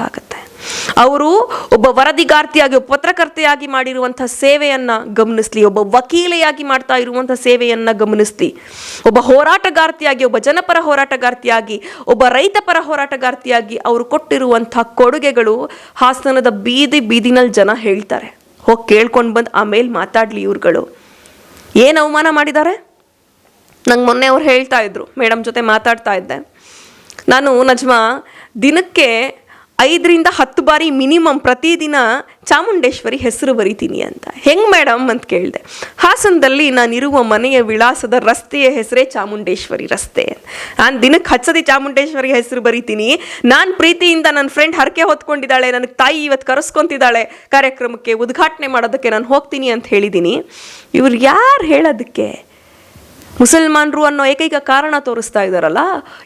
ಆಗುತ್ತೆ ಅವರು ಒಬ್ಬ ವರದಿಗಾರ್ತಿಯಾಗಿ ಪತ್ರಕರ್ತೆಯಾಗಿ ಮಾಡಿರುವಂಥ ಸೇವೆಯನ್ನು ಗಮನಿಸ್ಲಿ, ಒಬ್ಬ ವಕೀಲೆಯಾಗಿ ಮಾಡ್ತಾ ಇರುವಂಥ ಸೇವೆಯನ್ನು ಗಮನಿಸ್ಲಿ. ಒಬ್ಬ ಹೋರಾಟಗಾರ್ತಿಯಾಗಿ, ಒಬ್ಬ ಜನಪರ ಹೋರಾಟಗಾರ್ತಿಯಾಗಿ, ಒಬ್ಬ ರೈತಪರ ಹೋರಾಟಗಾರ್ತಿಯಾಗಿ ಅವರು ಕೊಟ್ಟಿರುವಂಥ ಕೊಡುಗೆಗಳು ಹಾಸನದ ಬೀದಿ ಬೀದಿನಲ್ಲಿ ಜನ ಹೇಳ್ತಾರೆ. ಹೋಗಿ ಕೇಳ್ಕೊಂಡು ಬಂದು ಆಮೇಲೆ ಮಾತಾಡ್ಲಿ ಇವ್ರುಗಳು. ಏನು ಅವಮಾನ ಮಾಡಿದ್ದಾರೆ ನಂಗೆ ಮೊನ್ನೆ ಅವ್ರು ಹೇಳ್ತಾ ಇದ್ರು, ಮೇಡಮ್ ಜೊತೆ ಮಾತಾಡ್ತಾ ಇದ್ದೆ. ನಾನು, ನಜ್ಮಾ, ದಿನಕ್ಕೆ ಐದರಿಂದ ಹತ್ತು ಬಾರಿ ಮಿನಿಮಮ್ ಪ್ರತಿದಿನ ಚಾಮುಂಡೇಶ್ವರಿ ಹೆಸರು ಬರಿತೀನಿ ಅಂತ. ಹೆಂಗೆ ಮೇಡಮ್ ಅಂತ ಕೇಳಿದೆ. ಹಾಸನದಲ್ಲಿ ನಾನಿರುವ ಮನೆಯ ವಿಳಾಸದ ರಸ್ತೆಯ ಹೆಸರೇ ಚಾಮುಂಡೇಶ್ವರಿ ರಸ್ತೆ. ನಾನು ದಿನಕ್ಕೆ ಹಚ್ಚದಿ ಚಾಮುಂಡೇಶ್ವರಿ ಹೆಸರು ಬರಿತೀನಿ. ನಾನು ಪ್ರೀತಿಯಿಂದ ನನ್ನ ಫ್ರೆಂಡ್ ಹರಕೆ ಹೊತ್ಕೊಂಡಿದ್ದಾಳೆ ನನಗೆ ತಾಯಿ ಇವತ್ತು ಕರೆಸ್ಕೊಂತಿದ್ದಾಳೆ ಕಾರ್ಯಕ್ರಮಕ್ಕೆ, ಉದ್ಘಾಟನೆ ಮಾಡೋದಕ್ಕೆ ನಾನು ಹೋಗ್ತೀನಿ ಅಂತ ಹೇಳಿದ್ದೀನಿ ಇವ್ರು ಯಾರು ಹೇಳೋದಕ್ಕೆ? ಮುಸಲ್ಮಾನರು ಅನ್ನೋ ಏಕೈಕ ಕಾರಣ ತೋರಿಸ್ತಾ ಇದ್ದಾರಲ್ಲ,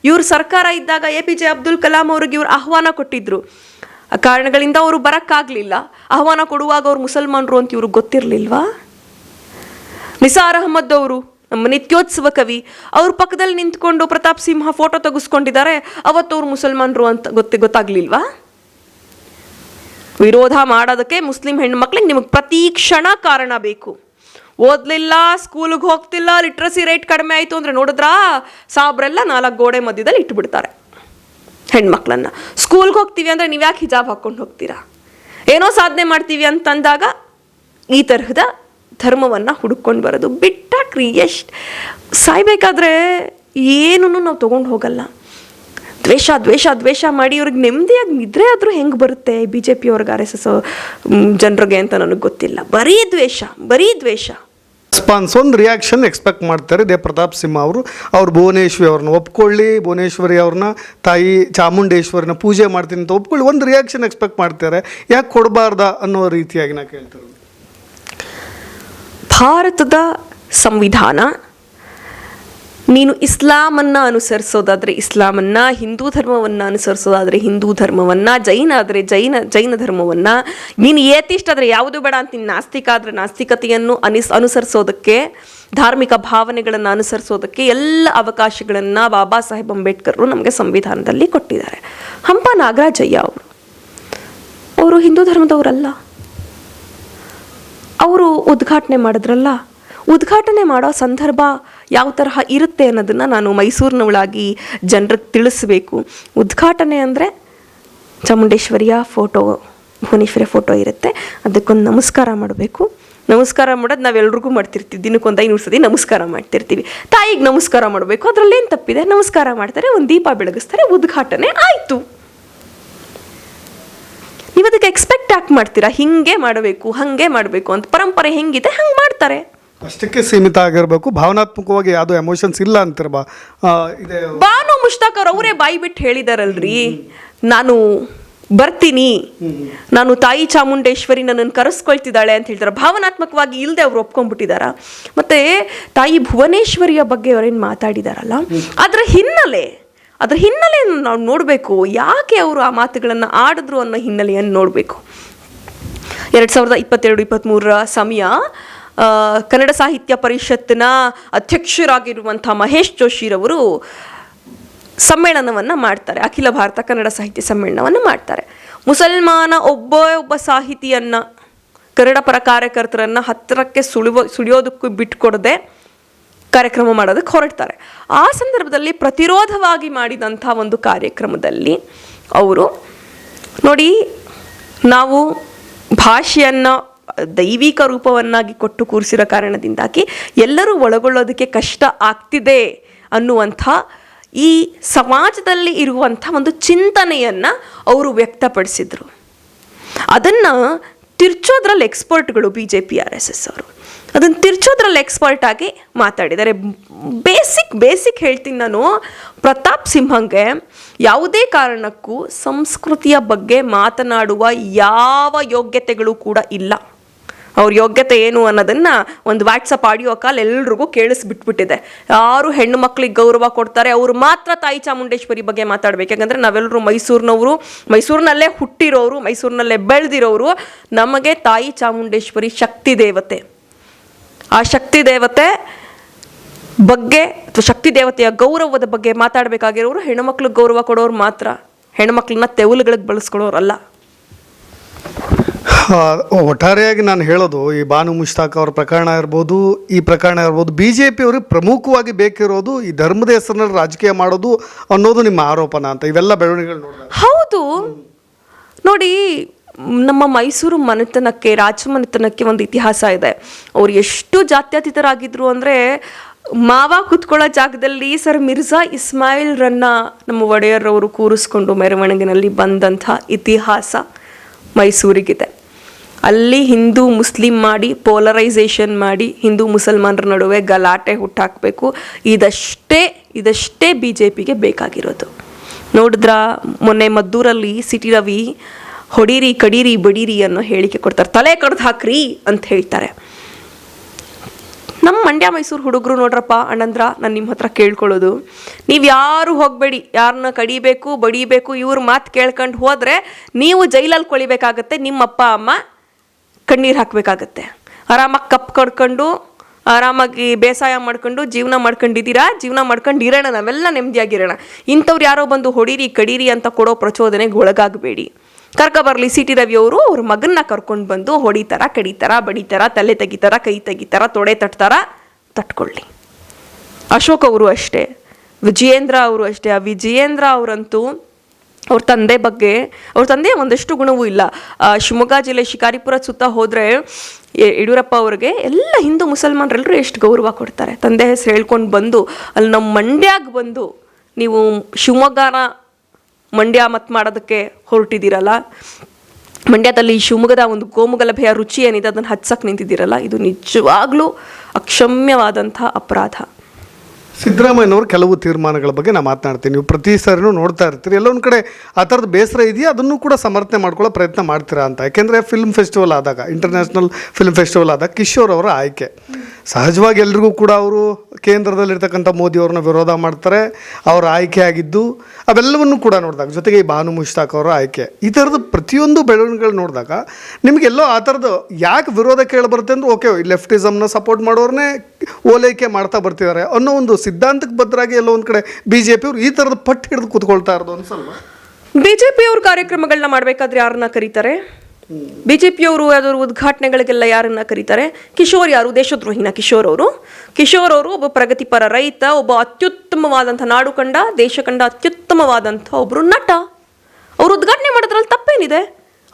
ಇವ್ರ ಸರ್ಕಾರ ಇದ್ದಾಗ A P J Abdul Kalam ಅವ್ರಿಗೆ ಇವ್ರು ಆಹ್ವಾನ ಕೊಟ್ಟಿದ್ರು. ಆ ಕಾರಣಗಳಿಂದ ಅವರು ಬರೋಕ್ಕಾಗಲಿಲ್ಲ. ಆಹ್ವಾನ ಕೊಡುವಾಗ ಅವ್ರು ಮುಸಲ್ಮಾನರು ಅಂತ ಇವ್ರಿಗೆ ಗೊತ್ತಿರಲಿಲ್ವಾ? ನಿಸಾರ್ ಅಹಮದ್ ಅವರು, ನಮ್ಮ ನಿತ್ಯೋತ್ಸವ ಕವಿ, ಅವ್ರ ಪಕ್ಕದಲ್ಲಿ ನಿಂತ್ಕೊಂಡು ಪ್ರತಾಪ್ ಸಿಂಹ ಫೋಟೋ ತೆಗೆಸ್ಕೊಂಡಿದ್ದಾರೆ, ಅವತ್ತು ಅವ್ರು ಮುಸಲ್ಮಾನರು ಅಂತ ಗೊತ್ತಿ, ಗೊತ್ತಾಗ್ಲಿಲ್ವಾ? ವಿರೋಧ ಮಾಡೋದಕ್ಕೆ ಮುಸ್ಲಿಂ ಹೆಣ್ಮಕ್ಳಿಗೆ ನಿಮಗೆ ಪ್ರತಿ ಕ್ಷಣ ಕಾರಣ ಬೇಕು. ಓದಲಿಲ್ಲ ಸ್ಕೂಲಿಗೆ ಹೋಗ್ತಿಲ್ಲ ಲಿಟ್ರಸಿ ರೇಟ್ ಕಡಿಮೆ ಆಯಿತು ಅಂದರೆ ನೋಡಿದ್ರಾ, ಸಾಬ್ರೆಲ್ಲ ನಾಲ್ಕು ಗೋಡೆ ಮಧ್ಯದಲ್ಲಿ ಇಟ್ಬಿಡ್ತಾರೆ ಹೆಣ್ಮಕ್ಳನ್ನು. ಸ್ಕೂಲ್ಗೆ ಹೋಗ್ತೀವಿ ಅಂದರೆ ನೀವು ಯಾಕೆ ಹಿಜಾಬ್ ಹಾಕ್ಕೊಂಡು ಹೋಗ್ತೀರಾ? ಏನೋ ಸಾಧನೆ ಮಾಡ್ತೀವಿ ಅಂತಂದಾಗ ಈ ತರಹದ ಧರ್ಮವನ್ನು ಹುಡುಕೊಂಡು ಬರೋದು ಬಿಟ್ಟಾಕ್ರಿ ಎಷ್ಟು ಸಾಯ್ಬೇಕಾದ್ರೆ ಏನೂ ನಾವು ತೊಗೊಂಡು ಹೋಗಲ್ಲ. ದ್ವೇಷ ದ್ವೇಷ ದ್ವೇಷ ಮಾಡಿ ಇವ್ರಿಗೆ ನೆಮ್ಮದಿಯಾಗಿ ನಿದ್ರೆ ಆದರೂ ಹೆಂಗೆ ಬರುತ್ತೆ ಬಿ ಜೆ ಪಿಯವ್ರಿಗೆ ಆರ್ ಎಸ್ ಎಸ್ ಜನರಿಗೆ ಅಂತ ನನಗೆ ಗೊತ್ತಿಲ್ಲ. ಬರೀ ದ್ವೇಷ ಬರೀ ದ್ವೇಷ. ರೆಸ್ಪಾನ್ಸ್ ಒಂದು ರಿಯಾಕ್ಷನ್ ಎಕ್ಸ್ಪೆಕ್ಟ್ ಮಾಡ್ತಾರೆ. ದೇ ಪ್ರತಾಪ್ ಸಿಂಹ ಅವರು. ಅವ್ರು ಭುವನೇಶ್ವರಿ ಅವ್ರನ್ನ ಒಪ್ಕೊಳ್ಳಿ, ಭುವನೇಶ್ವರಿ ಅವ್ರನ್ನ ತಾಯಿ ಚಾಮುಂಡೇಶ್ವರಿನ ಪೂಜೆ ಮಾಡ್ತೀನಿ ಅಂತ ಒಪ್ಕೊಳ್ಳಿ, ಒಂದು ರಿಯಾಕ್ಷನ್ ಎಕ್ಸ್ಪೆಕ್ಟ್ ಮಾಡ್ತಾರೆ. ಯಾಕೆ ಕೊಡಬಾರ್ದ ಅನ್ನೋ ರೀತಿಯಾಗಿ ನಾ ಕೇಳ್ತಾರೆ ಭಾರತದ ಸಂವಿಧಾನ ನೀನು ಇಸ್ಲಾಮನ್ನು ಅನುಸರಿಸೋದಾದರೆ ಇಸ್ಲಾಮನ್ನು, ಹಿಂದೂ ಧರ್ಮವನ್ನು ಅನುಸರಿಸೋದಾದರೆ ಹಿಂದೂ ಧರ್ಮವನ್ನು, ಜೈನ ಆದರೆ ಜೈನ ಜೈನ ಧರ್ಮವನ್ನು. ನೀನು ಏತಿಷ್ಟ ಆದರೆ ಯಾವುದು ಬೇಡ ಅಂತ ನೀನು ನಾಸ್ತಿಕ ಆದರೆ ನಾಸ್ತಿಕತೆಯನ್ನು ಅನಿಸ್, ಅನುಸರಿಸೋದಕ್ಕೆ, ಧಾರ್ಮಿಕ ಭಾವನೆಗಳನ್ನು ಅನುಸರಿಸೋದಕ್ಕೆ ಎಲ್ಲ ಅವಕಾಶಗಳನ್ನು ಬಾಬಾ ಸಾಹೇಬ್ ಅಂಬೇಡ್ಕರ್ ನಮಗೆ ಸಂವಿಧಾನದಲ್ಲಿ ಕೊಟ್ಟಿದ್ದಾರೆ. ಹಂಪ ನಾಗರಾಜಯ್ಯ ಅವರು. ಅವರು ಹಿಂದೂ ಧರ್ಮದವರಲ್ಲ. ಅವರು ಉದ್ಘಾಟನೆ ಮಾಡಿದ್ರಲ್ಲ. ಉದ್ಘಾಟನೆ ಮಾಡೋ ಸಂದರ್ಭ ಯಾವ ತರಹ ಇರುತ್ತೆ ಅನ್ನೋದನ್ನು ನಾನು ಮೈಸೂರಿನವಳಾಗಿ ಜನರಿಗೆ ತಿಳಿಸ್ಬೇಕು. ಉದ್ಘಾಟನೆ ಅಂದರೆ ಚಾಮುಂಡೇಶ್ವರಿಯ ಫೋಟೋ ಭುವನೇಶ್ವರಿ ಫೋಟೋ ಇರುತ್ತೆ. ಅದಕ್ಕೊಂದು ನಮಸ್ಕಾರ ಮಾಡಬೇಕು. ನಮಸ್ಕಾರ ಮಾಡೋದು ನಾವೆಲ್ರಿಗೂ ಮಾಡ್ತಿರ್ತೀವಿ. ದಿನಕ್ಕೊಂದು ಐನೂರು ಸತಿ ನಮಸ್ಕಾರ ಮಾಡ್ತಿರ್ತೀವಿ. ತಾಯಿಗೆ ನಮಸ್ಕಾರ ಮಾಡಬೇಕು. ಅದರಲ್ಲೇನು ತಪ್ಪಿದೆ? ನಮಸ್ಕಾರ ಮಾಡ್ತಾರೆ, ಒಂದು ದೀಪ ಬೆಳಗಿಸ್ತಾರೆ, ಉದ್ಘಾಟನೆ ಆಯಿತು. ನೀವು ಅದಕ್ಕೆ ಎಕ್ಸ್ಪೆಕ್ಟ್ ಯಾಕೆ ಮಾಡ್ತೀರಾ? ಹಿಂಗೆ ಮಾಡಬೇಕು, ಹಾಗೆ ಮಾಡಬೇಕು ಅಂತ. ಪರಂಪರೆ ಹೆಂಗಿದೆ? ಹಂಗೆ ಮಾಡ್ತಾರೆ. ಅಷ್ಟಕ್ಕೆ ಸೀಮಿತ ಆಗಿರಬೇಕು. ಭಾವನಾತ್ಮಕವಾಗಿ ಯಾವುದು ಎಮೋಷನ್ಸ್ ಇಲ್ಲ ಅಂತಿರ್ಬಾ ಇದೆ. ಬಾನು ಮುಷ್ತಾಕ್ ಅವ್ರು ಬಾಯಿ ಬಿಟ್ಟು ಹೇಳಿದಾರಲ್ರಿ, ನಾನು ಬರ್ತೀನಿ. ನಾನು ತಾಯಿ ಚಾಮುಂಡೇಶ್ವರಿ ನನ್ನನ್ನು ಕರೆಸ್ಕೊಳ್ತಿದ್ದಾಳೆ ಅಂತ ಹೇಳ್ತಾರೆ. ಭಾವನಾತ್ಮಕವಾಗಿ ಇಲ್ಲದೆ ಅವ್ರು ಒಪ್ಕೊಂಡ್ಬಿಟ್ಟಿದಾರ. ಮತ್ತೆ ತಾಯಿ ಭುವನೇಶ್ವರಿಯ ಬಗ್ಗೆ ಅವರೇನು ಮಾತಾಡಿದಾರಲ್ಲ, ಅದರ ಹಿನ್ನೆಲೆ, ಅದರ ಹಿನ್ನೆಲೆಯನ್ನು ನಾವು ನೋಡಬೇಕು. ಯಾಕೆ ಅವರು ಆ ಮಾತುಗಳನ್ನು ಆಡಿದ್ರು ಅನ್ನೋ ಹಿನ್ನೆಲೆಯನ್ನು ನೋಡಬೇಕು. ಎರಡು ಸಾವಿರದ ಇಪ್ಪತ್ತೆರಡು ಇಪ್ಪತ್ತ್ಮೂರರ ಸಮಯ ಕನ್ನಡ ಸಾಹಿತ್ಯ ಪರಿಷತ್ತಿನ ಅಧ್ಯಕ್ಷರಾಗಿರುವಂಥ ಮಹೇಶ್ ಜೋಶಿರವರು ಸಮ್ಮೇಳನವನ್ನು ಮಾಡ್ತಾರೆ. ಅಖಿಲ ಭಾರತ ಕನ್ನಡ ಸಾಹಿತ್ಯ ಸಮ್ಮೇಳನವನ್ನು ಮಾಡ್ತಾರೆ. ಮುಸಲ್ಮಾನ ಒಬ್ಬ ಒಬ್ಬ ಸಾಹಿತಿಯನ್ನು, ಕನ್ನಡ ಪರ ಕಾರ್ಯಕರ್ತರನ್ನು ಹತ್ತಿರಕ್ಕೆ ಸುಳಿವ, ಸುಳಿಯೋದಕ್ಕೂ ಬಿಟ್ಕೊಡದೆ ಕಾರ್ಯಕ್ರಮ ಮಾಡೋದಕ್ಕೆ ಹೊರಡ್ತಾರೆ. ಆ ಸಂದರ್ಭದಲ್ಲಿ ಪ್ರತಿರೋಧವಾಗಿ ಮಾಡಿದಂಥ ಒಂದು ಕಾರ್ಯಕ್ರಮದಲ್ಲಿ ಅವರು, ನೋಡಿ, ನಾವು ಭಾಷೆಯನ್ನು ದೈವಿಕ ರೂಪವನ್ನಾಗಿ ಕೊಟ್ಟು ಕೂರಿಸಿರೋ ಕಾರಣದಿಂದಾಗಿ ಎಲ್ಲರೂ ಒಳಗೊಳ್ಳೋದಕ್ಕೆ ಕಷ್ಟ ಆಗ್ತಿದೆ ಅನ್ನುವಂಥ ಈ ಸಮಾಜದಲ್ಲಿ ಇರುವಂಥ ಒಂದು ಚಿಂತನೆಯನ್ನು ಅವರು ವ್ಯಕ್ತಪಡಿಸಿದರು. ಅದನ್ನು ತಿರ್ಚೋದ್ರಲ್ಲಿ ಎಕ್ಸ್ಪರ್ಟ್ಗಳು B J P R S S ಅವರು. ಅದನ್ನು ತಿರ್ಚೋದ್ರಲ್ಲಿ ಎಕ್ಸ್ಪರ್ಟ್ ಆಗಿ ಮಾತಾಡಿದ್ದಾರೆ. ಬೇಸಿಕ್ ಬೇಸಿಕ್ ಹೇಳ್ತೀನಿ ನಾನು. ಪ್ರತಾಪ್ ಸಿಂಹಂಗೆ ಯಾವುದೇ ಕಾರಣಕ್ಕೂ ಸಂಸ್ಕೃತಿಯ ಬಗ್ಗೆ ಮಾತನಾಡುವ ಯಾವ ಯೋಗ್ಯತೆಗಳು ಕೂಡ ಇಲ್ಲ. ಅವ್ರ ಯೋಗ್ಯತೆ ಏನು ಅನ್ನೋದನ್ನ ಒಂದು ವಾಟ್ಸಪ್ ಆಡಿಯೋ ಕಾಲ್ ಎಲ್ರಿಗೂ ಕೇಳಿಸ್ಬಿಟ್ಬಿಟ್ಟಿದೆ. ಯಾರು ಹೆಣ್ಣು ಮಕ್ಕಳಿಗೆ ಗೌರವ ಕೊಡ್ತಾರೆ ಅವರು ಮಾತ್ರ ತಾಯಿ ಚಾಮುಂಡೇಶ್ವರಿ ಬಗ್ಗೆ ಮಾತಾಡ್ಬೇಕು. ಯಾಕಂದ್ರೆ ನಾವೆಲ್ಲರೂ ಮೈಸೂರಿನವರು ಮೈಸೂರಿನಲ್ಲೇ ಹುಟ್ಟಿರೋರು ಮೈಸೂರಿನಲ್ಲೇ ಬೆಳೆದಿರೋರು ನಮಗೆ ತಾಯಿ ಚಾಮುಂಡೇಶ್ವರಿ ಶಕ್ತಿ ದೇವತೆ. ಆ ಶಕ್ತಿ ದೇವತೆ ಬಗ್ಗೆ ಅಥವಾ ಶಕ್ತಿ ದೇವತೆಯ ಗೌರವದ ಬಗ್ಗೆ ಮಾತಾಡಬೇಕಾಗಿರೋರು ಹೆಣ್ಣುಮಕ್ಳಿಗೆ ಗೌರವ ಕೊಡೋರು ಮಾತ್ರ. ಹೆಣ್ಮಕ್ಳನ್ನ ತೆವಲುಗಳಿಗೆ ಬಳಸ್ಕೊಳ್ಳೋರಲ್ಲ ಆ, ಒಟ್ಟಾರೆಯಾಗಿ ನಾನು ಹೇಳೋದು, ಈ ಬಾನು ಮುಷ್ತಾಕ್ ಅವರ ಪ್ರಕರಣ ಇರ್ಬೋದು, ಈ ಪ್ರಕರಣ ಇರ್ಬೋದು ಬಿ ಜೆ ಪಿ ಅವ್ರಿಗೆ ಪ್ರಮುಖವಾಗಿ ಬೇಕಿರೋದು ಈ ಧರ್ಮದ ಹೆಸರಿನಲ್ಲಿ ರಾಜಕೀಯ ಮಾಡೋದು ಅನ್ನೋದು ನಿಮ್ಮ ಆರೋಪನ ಅಂತ ಇವೆಲ್ಲ ಬೆಳವಣಿಗೆಗಳು ನೋಡಿದ್ರೆ ಹೌದು. ನೋಡಿ, ನಮ್ಮ ಮೈಸೂರು ಮನೆತನಕ್ಕೆ ರಾಜಮನೆತನಕ್ಕೆ ಒಂದು ಇತಿಹಾಸ ಇದೆ. ಅವರು ಎಷ್ಟು ಜಾತ್ಯತೀತರಾಗಿದ್ರು ಅಂದರೆ, ಮಾವ ಕುತ್ಕೊಳ್ಳೋ ಜಾಗದಲ್ಲಿ ಸರ್ ಮಿರ್ಜಾ ಇಸ್ಮಾಯಿಲ್ರನ್ನ ನಮ್ಮ ಒಡೆಯರವರು ಕೂರಿಸ್ಕೊಂಡು ಮೆರವಣಿಗೆನಲ್ಲಿ ಬಂದಂಥ ಇತಿಹಾಸ ಮೈಸೂರಿಗಿದೆ. ಅಲ್ಲಿ ಹಿಂದೂ ಮುಸ್ಲಿಂ ಮಾಡಿ ಪೋಲರೈಸೇಷನ್ ಮಾಡಿ, ಹಿಂದೂ ಮುಸಲ್ಮಾನರ ನಡುವೆ ಗಲಾಟೆ ಹುಟ್ಟಾಕಬೇಕು. ಇದಷ್ಟೇ ಇದಷ್ಟೇ ಬಿ ಜೆ ಪಿಗೆ ಬೇಕಾಗಿರೋದು. ನೋಡಿದ್ರ, ಮೊನ್ನೆ ಮದ್ದೂರಲ್ಲಿ ಸಿಟಿ ರವಿ ಹೊಡೀರಿ, ಕಡೀರಿ, ಬಡೀರಿ ಅನ್ನೋ ಹೇಳಿಕೆ ಕೊಡ್ತಾರೆ. ತಲೆ ಕಡ್ದು ಹಾಕ್ರಿ ಅಂತ ಹೇಳ್ತಾರೆ. ನಮ್ಮ ಮಂಡ್ಯ ಮೈಸೂರು ಹುಡುಗರು ನೋಡ್ರಪ್ಪ, ಅಣ್ಣಂದ್ರ, ನಾನು ನಿಮ್ಮ ಹತ್ರ ಕೇಳ್ಕೊಳ್ಳೋದು. ನೀವು ಯಾರು ಹೋಗಬೇಡಿ. ಯಾರನ್ನ ಕಡಿಬೇಕು, ಬಡಿಬೇಕು, ಇವ್ರ ಮಾತು ಕೇಳ್ಕೊಂಡು ಹೋದರೆ ನೀವು ಜೈಲಲ್ಲಿ ಕೊಳಿಬೇಕಾಗತ್ತೆ ನಿಮ್ಮ ಅಪ್ಪ ಅಮ್ಮ ಕಣ್ಣೀರು ಹಾಕಬೇಕಾಗತ್ತೆ. ಆರಾಮಾಗಿ ಕಪ್ ಕಡ್ಕೊಂಡು, ಆರಾಮಾಗಿ ಬೇಸಾಯ ಮಾಡ್ಕೊಂಡು, ಜೀವನ ಮಾಡ್ಕೊಂಡಿದ್ದೀರಾ? ಜೀವನ ಮಾಡ್ಕೊಂಡು ಇರೋಣ, ನಾವೆಲ್ಲ ನೆಮ್ಮದಿಯಾಗಿರೋಣ. ಇಂಥವ್ರು ಯಾರೋ ಬಂದು ಹೊಡೀರಿ, ಕಡೀರಿ ಅಂತ ಕೊಡೋ ಪ್ರಚೋದನೆಗೆ ಒಳಗಾಗಬೇಡಿ. ಕರ್ಕ ಬರಲಿ, ಸಿ ಟಿ ರವಿ ಅವರು, ಅವ್ರ ಮಗನ್ನ ಕರ್ಕೊಂಡು ಬಂದು ಹೊಡಿತಾರ, ಕಡಿತಾರ, ಬಡಿತಾರ, ತಲೆ ತೆಗಿತಾರ, ಕೈ ತೆಗಿತಾರ, ತೊಡೆ ತಟ್ತಾರ, ತಟ್ಕೊಳ್ಳಿ. ಅಶೋಕ್ ಅವರು ಅಷ್ಟೇ, ವಿಜಯೇಂದ್ರ ಅವರು ಅಷ್ಟೇ, ಆ ವಿಜಯೇಂದ್ರ ಅವರಂತೂ ಅವ್ರ ತಂದೆ ಬಗ್ಗೆ, ಅವ್ರ ತಂದೆ ಒಂದಷ್ಟು ಗುಣವೂ ಇಲ್ಲ. ಶಿವಮೊಗ್ಗ ಜಿಲ್ಲೆ ಶಿಕಾರಿಪುರ ಸುತ್ತ ಹೋದರೆ ಯಡಿಯೂರಪ್ಪ ಅವ್ರಿಗೆ ಎಲ್ಲ ಹಿಂದೂ ಮುಸಲ್ಮಾನರೆಲ್ಲರೂ ಎಷ್ಟು ಗೌರವ ಕೊಡ್ತಾರೆ. ತಂದೆ ಹೆಸರು ಹೇಳ್ಕೊಂಡು ಬಂದು, ಅಲ್ಲಿ ನಮ್ಮ ಮಂಡ್ಯಾಗ ಬಂದು ನೀವು ಶಿವಮೊಗ್ಗನ ಮಂಡ್ಯ ಮತ್ತು ಮಾಡೋದಕ್ಕೆ ಹೊರಟಿದ್ದೀರಲ್ಲ? ಮಂಡ್ಯದಲ್ಲಿ ಶಿವಮೊಗ್ಗದ ಒಂದು ಗೋಮುಗಲಭೆಯ ರುಚಿ ಏನಿದೆ, ಅದನ್ನು ಹಚ್ಚಕ್ಕೆ ನಿಂತಿದ್ದೀರಲ್ಲ? ಇದು ನಿಜವಾಗ್ಲೂ ಅಕ್ಷಮ್ಯವಾದಂಥ ಅಪರಾಧ. ಸಿದ್ದರಾಮಯ್ಯನವರು ಕೆಲವು ತೀರ್ಮಾನಗಳ ಬಗ್ಗೆ ನಾನು ಮಾತನಾಡ್ತೀನಿ. ನೀವು ಪ್ರತಿ ಸಾರಿನೂ ನೋಡ್ತಾ ಇರ್ತೀರಿ. ಎಲ್ಲೊಂದು ಕಡೆ ಆ ಥರದ ಬೇಸರ ಇದೆಯಾ? ಅದನ್ನು ಕೂಡ ಸಮರ್ಥನೆ ಮಾಡ್ಕೊಳ್ಳೋ ಪ್ರಯತ್ನ ಮಾಡ್ತೀರಾ ಅಂತ. ಯಾಕೆಂದರೆ ಫಿಲ್ಮ್ ಫೆಸ್ಟಿವಲ್ ಆದಾಗ ಇಂಟರ್ನ್ಯಾಷನಲ್ ಫಿಲ್ಮ್ ಫೆಸ್ಟಿವಲ್ ಆದಾಗ ಕಿಶೋರ್ ಅವರ ಆಯ್ಕೆ. ಸಹಜವಾಗಿ ಎಲ್ರಿಗೂ ಕೂಡ ಅವರು ಕೇಂದ್ರದಲ್ಲಿರ್ತಕ್ಕಂಥ ಮೋದಿ ಅವ್ರನ್ನ ವಿರೋಧ ಮಾಡ್ತಾರೆ. ಅವರ ಆಯ್ಕೆ ಆಗಿದ್ದು, ಅವೆಲ್ಲವನ್ನು ಕೂಡ ನೋಡಿದಾಗ, ಜೊತೆಗೆ ಈ ಭಾನು ಮುಷ್ತಾಕ್ ಅವರ ಆಯ್ಕೆ. ಈ ಥರದ ಪ್ರತಿಯೊಂದು ಬೆಳವಣಿಗೆಗಳು ನೋಡಿದಾಗ, ನಿಮಗೆಲ್ಲೋ ಆ ಥರದ್ದು ಯಾಕೆ ವಿರೋಧ ಕೇಳಿ ಬರುತ್ತೆ ಅಂದ್ರೆ, ಓಕೆ ಲೆಫ್ಟಿಸಮ್ನ ಸಪೋರ್ಟ್ ಮಾಡೋರನ್ನೇ ಓಲೈಕೆ ಮಾಡ್ತಾ ಬರ್ತಿದ್ದಾರೆ ಅನ್ನೋ ಒಂದು ಸಿದ್ಧಾಂತಕ್ಕೆ ಭದ್ರಾಗಿ ಎಲ್ಲೋ ಒಂದು ಕಡೆ ಬಿ ಜೆ ಪಿಯವರು ಈ ಥರದ ಪಟ್ಟು ಹಿಡಿದು ಕೂತ್ಕೊಳ್ತಾ ಇರೋದು ಅನ್ಸಲ್ವಾ? ಬಿಜೆಪಿ ಅವ್ರ ಕಾರ್ಯಕ್ರಮಗಳನ್ನ ಮಾಡಬೇಕಾದ್ರೆ ಯಾರನ್ನ ಕರೀತಾರೆ? ಬಿಜೆಪಿಯವರು ಯಾವ್ದಾದ್ರು ಉದ್ಘಾಟನೆಗಳಿಗೆಲ್ಲ ಯಾರನ್ನ ಕರೀತಾರೆ? ಕಿಶೋರ್ ಯಾರು? ದೇಶದ್ರೋಹಿನ ಕಿಶೋರ್ ಅವರು. ಕಿಶೋರ್ ಅವರು ಒಬ್ಬ ಪ್ರಗತಿಪರ ರೈತ, ಒಬ್ಬ ಅತ್ಯುತ್ತಮವಾದಂಥ ನಾಡು ಕಂಡ, ದೇಶ ಕಂಡ ಅತ್ಯುತ್ತಮವಾದಂಥ ಒಬ್ಬರು ನಟ. ಅವರು ಉದ್ಘಾಟನೆ ಮಾಡೋದ್ರಲ್ಲಿ ತಪ್ಪೇನಿದೆ?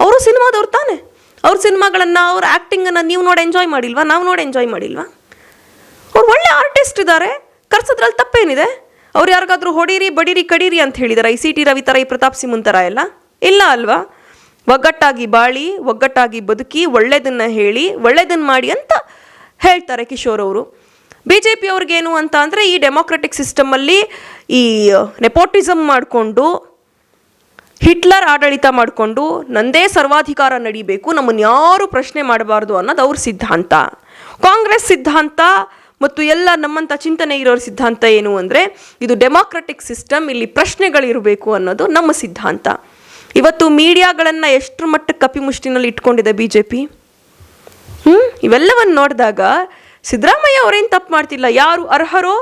ಅವರು ಸಿನಿಮಾದವ್ರು ತಾನೆ. ಅವ್ರ ಸಿನಿಮಾಗಳನ್ನು, ಅವ್ರ ಆ್ಯಕ್ಟಿಂಗನ್ನು ನೀವು ನೋಡಿ ಎಂಜಾಯ್ ಮಾಡಿಲ್ವಾ? ನಾವು ನೋಡಿ ಎಂಜಾಯ್ ಮಾಡಿಲ್ವಾ? ಅವ್ರು ಒಳ್ಳೆ ಆರ್ಟಿಸ್ಟ್ ಇದ್ದಾರೆ ಕರ್ಸೋದ್ರಲ್ಲಿ ತಪ್ಪೇನಿದೆ? ಅವ್ರು ಯಾರಿಗಾದ್ರೂ ಹೊಡೀರಿ, ಬಡೀರಿ, ಕಡೀರಿ ಅಂತ ಹೇಳಿದಾರೆ ಐ ಸಿ ಟಿ ರವಿ ಥರ ಈ ಪ್ರತಾಪ್ ಸಿಂಹನ್ ಥರ ಎಲ್ಲ? ಇಲ್ಲ ಅಲ್ವಾ? ಒಗ್ಗಟ್ಟಾಗಿ ಬಾಳಿ, ಒಗ್ಗಟ್ಟಾಗಿ ಬದುಕಿ, ಒಳ್ಳೇದನ್ನ ಹೇಳಿ ಒಳ್ಳೇದನ್ನ ಮಾಡಿ ಅಂತ ಹೇಳ್ತಾರೆ ಕಿಶೋರ್ ಅವರು. ಬಿ ಜೆ ಪಿ ಅವ್ರಿಗೇನು ಅಂತ ಅಂದರೆ ಈ ಡೆಮೋಕ್ರೆಟಿಕ್ ಸಿಸ್ಟಮಲ್ಲಿ ಈ ನೆಪೋಟಿಸಮ್ ಮಾಡಿಕೊಂಡು, ಹಿಟ್ಲರ್ ಆಡಳಿತ ಮಾಡಿಕೊಂಡು ನಂದೇ ಸರ್ವಾಧಿಕಾರ ನಡಿಬೇಕು, ನಮ್ಮನ್ನು ಯಾರು ಪ್ರಶ್ನೆ ಮಾಡಬಾರ್ದು ಅನ್ನೋದು ಅವ್ರ ಸಿದ್ಧಾಂತ. ಕಾಂಗ್ರೆಸ್ ಸಿದ್ಧಾಂತ ಮತ್ತು ಎಲ್ಲ ನಮ್ಮಂಥ ಚಿಂತನೆ ಇರೋರ ಸಿದ್ಧಾಂತ ಏನು ಅಂದರೆ, ಇದು ಡೆಮಾಕ್ರೆಟಿಕ್ ಸಿಸ್ಟಮ್, ಇಲ್ಲಿ ಪ್ರಶ್ನೆಗಳಿರಬೇಕು ಅನ್ನೋದು ನಮ್ಮ ಸಿದ್ಧಾಂತ. ಇವತ್ತು ಮೀಡಿಯಾಗಳನ್ನು ಎಷ್ಟರ ಮಟ್ಟಕ್ಕೆ ಕಪಿಮುಷ್ಟಿನಲ್ಲಿ ಇಟ್ಕೊಂಡಿದೆ ಬಿ ಜೆ ಪಿ ಹ್ಞೂ ಇವೆಲ್ಲವನ್ನು ನೋಡಿದಾಗ ಸಿದ್ದರಾಮಯ್ಯ ಅವರೇನು ತಪ್ಪು ಮಾಡ್ತಿಲ್ಲ. ಯಾರು ಅರ್ಹರೋ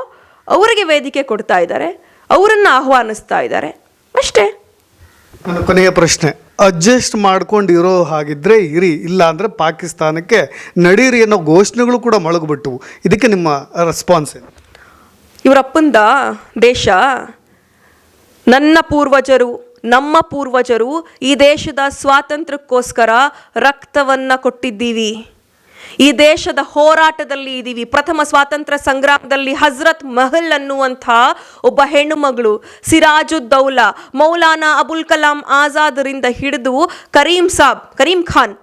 ಅವರಿಗೆ ವೇದಿಕೆ ಕೊಡ್ತಾ ಇದ್ದಾರೆ, ಅವರನ್ನು ಆಹ್ವಾನಿಸ್ತಾ ಇದ್ದಾರೆ. ಅಷ್ಟೇ. ಕೊನೆಯ ಪ್ರಶ್ನೆ. ಅಡ್ಜಸ್ಟ್ ಮಾಡ್ಕೊಂಡಿರೋ ಹಾಗಿದ್ರೆ ಇರಿ, ಇಲ್ಲ ಅಂದರೆ ಪಾಕಿಸ್ತಾನಕ್ಕೆ ನಡೀರಿ ಅನ್ನೋ ಘೋಷಣೆಗಳು ಕೂಡ ಮೊಳಗುಬಿಟ್ಟು ಇದಕ್ಕೆ ನಿಮ್ಮ ರೆಸ್ಪಾನ್ಸ್ ಏನು? ಇವರಪ್ಪಂದ ದೇಶ, ನನ್ನ ಪೂರ್ವಜರು, ನಮ್ಮ ಪೂರ್ವಜರು ಈ ದೇಶದ ಸ್ವಾತಂತ್ರ್ಯಕ್ಕೋಸ್ಕರ ರಕ್ತವನ್ನ ಕೊಟ್ಟಿದ್ದೀವಿ. ಈ ದೇಶದ ಹೋರಾಟದಲ್ಲಿ ಇದ್ದೀವಿ ಪ್ರಥಮ ಸ್ವಾತಂತ್ರ್ಯ ಸಂಗ್ರಾಮದಲ್ಲಿ ಹಜ್ರತ್ ಮಹಲ್ ಅನ್ನುವಂಥ ಒಬ್ಬ ಹೆಣ್ಣು ಮಗಳು ಸಿರಾಜುದ್ದೌಲಾ ಮೌಲಾನಾ ಅಬುಲ್ ಕಲಾಂ ಆಜಾದ್ರಿಂದ ಹಿಡಿದು ಕರೀಂ ಸಾಬ್, ಕರೀಂ ಖಾನ್,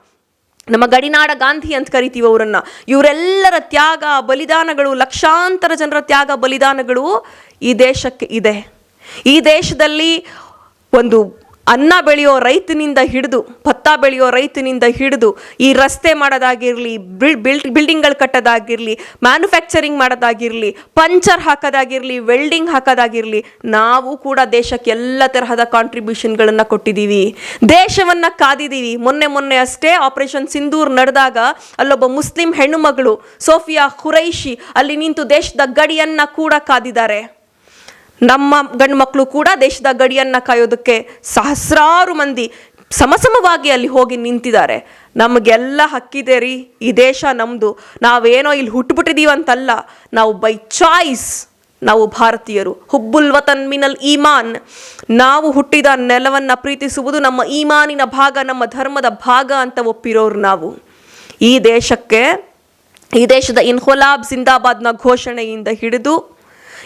ನಮ್ಮ ಗಡಿನಾಡ ಗಾಂಧಿ ಅಂತ ಕರಿತೀವಿ ಅವರನ್ನು. ಇವರೆಲ್ಲರ ತ್ಯಾಗ, ಬಲಿದಾನಗಳು, ಲಕ್ಷಾಂತರ ಜನರ ತ್ಯಾಗ, ಬಲಿದಾನಗಳು ಈ ದೇಶಕ್ಕೆ ಇದೆ. ಈ ದೇಶದಲ್ಲಿ ಒಂದು ಅನ್ನ ಬೆಳೆಯೋ ರೈತನಿಂದ ಹಿಡಿದು, ಭತ್ತ ಬೆಳೆಯೋ ರೈತನಿಂದ ಹಿಡಿದು, ಈ ರಸ್ತೆ ಮಾಡೋದಾಗಿರಲಿ ಬಿಲ್ಡ್ ಬಿಲ್ಡಿಂಗ್ಗಳು ಕಟ್ಟೋದಾಗಿರಲಿ, ಮ್ಯಾನುಫ್ಯಾಕ್ಚರಿಂಗ್ ಮಾಡೋದಾಗಿರಲಿ, ಪಂಚರ್ ಹಾಕೋದಾಗಿರಲಿ, ವೆಲ್ಡಿಂಗ್ ಹಾಕೋದಾಗಿರಲಿ, ನಾವು ಕೂಡ ದೇಶಕ್ಕೆ ಎಲ್ಲ ತರಹದ ಕಾಂಟ್ರಿಬ್ಯೂಷನ್ಗಳನ್ನು ಕೊಟ್ಟಿದ್ದೀವಿ. ದೇಶವನ್ನು ಕಾದಿದ್ದೀವಿ. ಮೊನ್ನೆ ಮೊನ್ನೆ ಅಷ್ಟೇ ಆಪರೇಷನ್ ಸಿಂಧೂರ್ ನಡೆದಾಗ ಅಲ್ಲೊಬ್ಬ ಮುಸ್ಲಿಂ ಹೆಣ್ಣುಮಗಳು ಸೋಫಿಯಾ ಖುರೈಶಿ ಅಲ್ಲಿ ನಿಂತು ದೇಶದ ಗಡಿಯನ್ನು ಕೂಡ ಕಾದಿದ್ದಾರೆ. ನಮ್ಮ ಗಂಡು ಮಕ್ಕಳು ಕೂಡ ದೇಶದ ಗಡಿಯನ್ನ ಕಾಯೋದಕ್ಕೆ ಸಹಸ್ರಾರು ಮಂದಿ ಸಮಸಮವಾಗಿ ಅಲ್ಲಿ ಹೋಗಿ ನಿಂತಿದ್ದಾರೆ. ನಮಗೆಲ್ಲ ಹಕ್ಕಿದೆ ರೀ ಈ ದೇಶ ನಮ್ಮದು ನಾವೇನೋ ಇಲ್ಲಿ ಹುಟ್ಟುಬಿಟ್ಟಿದ್ದೀವಿ ಅಂತಲ್ಲ, ನಾವು ಬೈ ಚಾಯ್ಸ್ ನಾವು ಭಾರತೀಯರು. ಹುಬ್ಬುಲ್ ವತನ್ ಮಿನಲ್ ಈಮಾನ್. ನಾವು ಹುಟ್ಟಿದ ನೆಲವನ್ನು ಪ್ರೀತಿಸುವುದು ನಮ್ಮ ಈಮಾನಿನ ಭಾಗ, ನಮ್ಮ ಧರ್ಮದ ಭಾಗ ಅಂತ ಒಪ್ಪಿರೋರು ನಾವು. ಈ ದೇಶಕ್ಕೆ, ಈ ದೇಶದ ಇನ್ಹೊಲಾಬ್ ಜಿಂದಾಬಾದ್ನ ಘೋಷಣೆಯಿಂದ ಹಿಡಿದು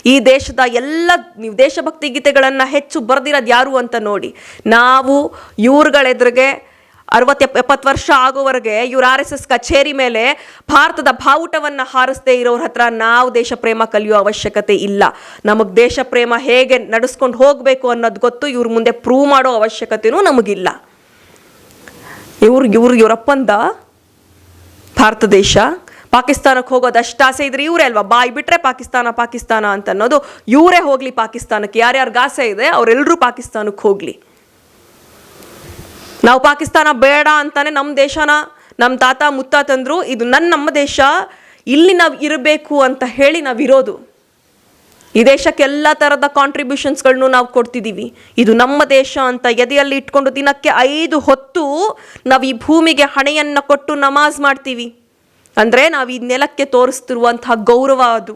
ಈ ದೇಶದ ಎಲ್ಲ ನೀವು ದೇಶಭಕ್ತಿ ಗೀತೆಗಳನ್ನು ಹೆಚ್ಚು ಬರೆದಿರೋದು ಯಾರು ಅಂತ ನೋಡಿ. ನಾವು ಇವ್ರುಗಳೆದುರಿಗೆ ಅರವತ್ತು ಎಪ್ಪತ್ತು ವರ್ಷ ಆಗೋವರೆಗೆ ಇವ್ರ ಆರ್ ಎಸ್ ಎಸ್ ಕಚೇರಿ ಮೇಲೆ ಭಾರತದ ಬಾವುಟವನ್ನು ಹಾರಿಸದೇ ಇರೋರ ಹತ್ರ ನಾವು ದೇಶ ಪ್ರೇಮ ಕಲಿಯೋ ಅವಶ್ಯಕತೆ ಇಲ್ಲ. ನಮಗೆ ದೇಶ ಪ್ರೇಮ ಹೇಗೆ ನಡೆಸ್ಕೊಂಡು ಹೋಗಬೇಕು ಅನ್ನೋದು ಗೊತ್ತು ಇವ್ರ ಮುಂದೆ ಪ್ರೂವ್ ಮಾಡೋ ಅವಶ್ಯಕತೆನೂ ನಮಗಿಲ್ಲ. ಇವ್ರಿಗೆ ಇವ್ರಿಗೆ ಇವರಪ್ಪಂದ ಭಾರತ ದೇಶ ಪಾಕಿಸ್ತಾನಕ್ಕೆ ಹೋಗೋದು ಅಷ್ಟು ಆಸೆ ಇದ್ರೆ ಇವರೇ ಅಲ್ವಾ? ಬಾಯಿ ಬಿಟ್ರೆ ಪಾಕಿಸ್ತಾನ ಪಾಕಿಸ್ತಾನ ಅಂತ ಅನ್ನೋದು ಇವರೇ ಹೋಗ್ಲಿ ಪಾಕಿಸ್ತಾನಕ್ಕೆ. ಯಾರ್ಯಾರಿಗೆ ಆಸೆ ಇದೆ ಅವರೆಲ್ಲರೂ ಪಾಕಿಸ್ತಾನಕ್ಕೆ ಹೋಗ್ಲಿ. ನಾವು ಪಾಕಿಸ್ತಾನ ಬೇಡ ಅಂತಾನೆ ನಮ್ಮ ದೇಶನ ನಮ್ಮ ತಾತ ಮುತ್ತಾತಂದ್ರು ಇದು ನನ್ನ ನಮ್ಮ ದೇಶ, ಇಲ್ಲಿ ನಾವು ಇರಬೇಕು ಅಂತ ಹೇಳಿ ನಾವು ಇರೋದು. ಈ ದೇಶಕ್ಕೆ ಎಲ್ಲ ಥರದ ಕಾಂಟ್ರಿಬ್ಯೂಷನ್ಸ್ಗಳನ್ನು ನಾವು ಕೊಡ್ತಿದ್ದೀವಿ ಇದು ನಮ್ಮ ದೇಶ ಅಂತ ಎದೆಯಲ್ಲಿ ಇಟ್ಕೊಂಡು ದಿನಕ್ಕೆ ಐದು ಹೊತ್ತು ನಾವು ಈ ಭೂಮಿಗೆ ಹಣೆಯನ್ನು ಕೊಟ್ಟು ನಮಾಜ್ ಮಾಡ್ತೀವಿ. ಅಂದರೆ ನಾವು ಈ ನೆಲಕ್ಕೆ ತೋರಿಸ್ತಿರುವಂತಹ ಗೌರವ ಅದು.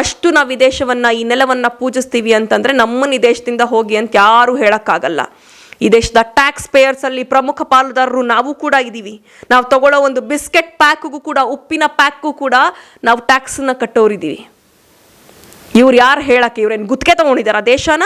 ಅಷ್ಟು ನಾವು ಈ ದೇಶವನ್ನು, ಈ ನೆಲವನ್ನು ಪೂಜಿಸ್ತೀವಿ ಅಂತಂದರೆ ನಮ್ಮನ್ನು ಈ ದೇಶದಿಂದ ಹೋಗಿ ಅಂತ ಯಾರೂ ಹೇಳೋಕ್ಕಾಗಲ್ಲ. ಈ ದೇಶದ ಟ್ಯಾಕ್ಸ್ ಪೇಯರ್ಸಲ್ಲಿ ಪ್ರಮುಖ ಪಾಲುದಾರರು ನಾವು ಕೂಡ ಇದ್ದೀವಿ ನಾವು ತಗೊಳ್ಳೋ ಒಂದು ಬಿಸ್ಕೆಟ್ ಪ್ಯಾಕ್ಗೂ ಕೂಡ, ಉಪ್ಪಿನ ಪ್ಯಾಕ್ಗೂ ಕೂಡ ನಾವು ಟ್ಯಾಕ್ಸನ್ನು ಕಟ್ಟೋರಿದ್ದೀವಿ ಇವ್ರು ಯಾರು ಹೇಳಕ್ಕೆ, ಇವ್ರೇನು ಗುತ್ತಿಗೆ ತಗೊಂಡಿದ್ದಾರಾ ದೇಶನ?